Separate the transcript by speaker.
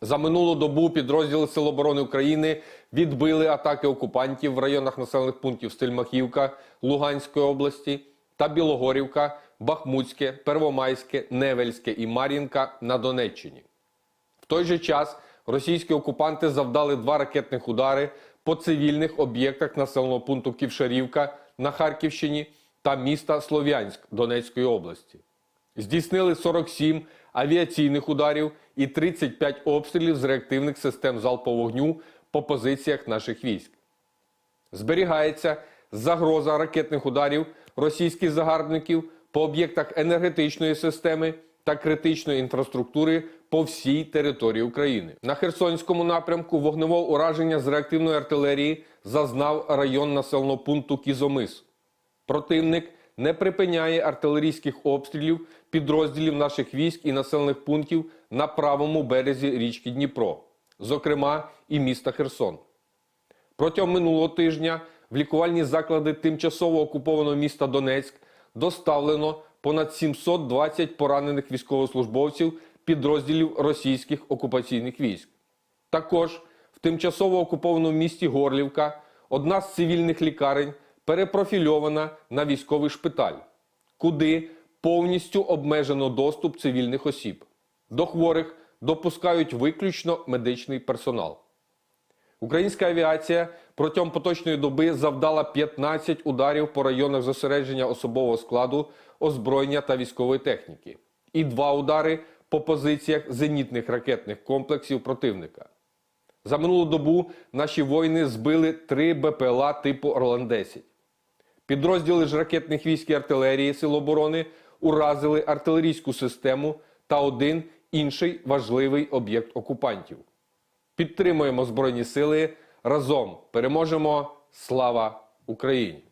Speaker 1: За минулу добу підрозділи Сил оборони України відбили атаки окупантів в районах населених пунктів Стельмахівка Луганської області та Білогорівка, Бахмутське, Первомайське, Невельське і Мар'їнка на Донеччині. В той же час російські окупанти завдали два ракетних удари по цивільних об'єктах населеного пункту Ківшарівка на Харківщині та міста Слов'янськ Донецької області. Здійснили 47 авіаційних ударів і 35 обстрілів з реактивних систем залпового вогню по позиціях наших військ. Зберігається загроза ракетних ударів російських загарбників по об'єктах енергетичної системи та критичної інфраструктури по всій території України. На Херсонському напрямку вогневого ураження з реактивної артилерії зазнав район населеного пункту Кізомис. Противник не припиняє артилерійських обстрілів підрозділів наших військ і населених пунктів на правому березі річки Дніпро, зокрема і міста Херсон. Протягом минулого тижня в лікувальні заклади тимчасово окупованого міста Донецьк доставлено понад 720 поранених військовослужбовців підрозділів російських окупаційних військ. Також в тимчасово окупованому місті Горлівка одна з цивільних лікарень перепрофільована на військовий шпиталь, куди повністю обмежено доступ цивільних осіб. До хворих допускають виключно медичний персонал. Українська авіація протягом поточної доби завдала 15 ударів по районах зосередження особового складу, озброєння та військової техніки, і два удари по позиціях зенітних ракетних комплексів противника. За минулу добу наші воїни збили три БПЛА типу Орлан-10. Підрозділи ж ракетних військ і артилерії Сил оборони уразили артилерійську систему та один інший важливий об'єкт окупантів. Підтримуємо Збройні Сили. Разом переможемо. Слава Україні!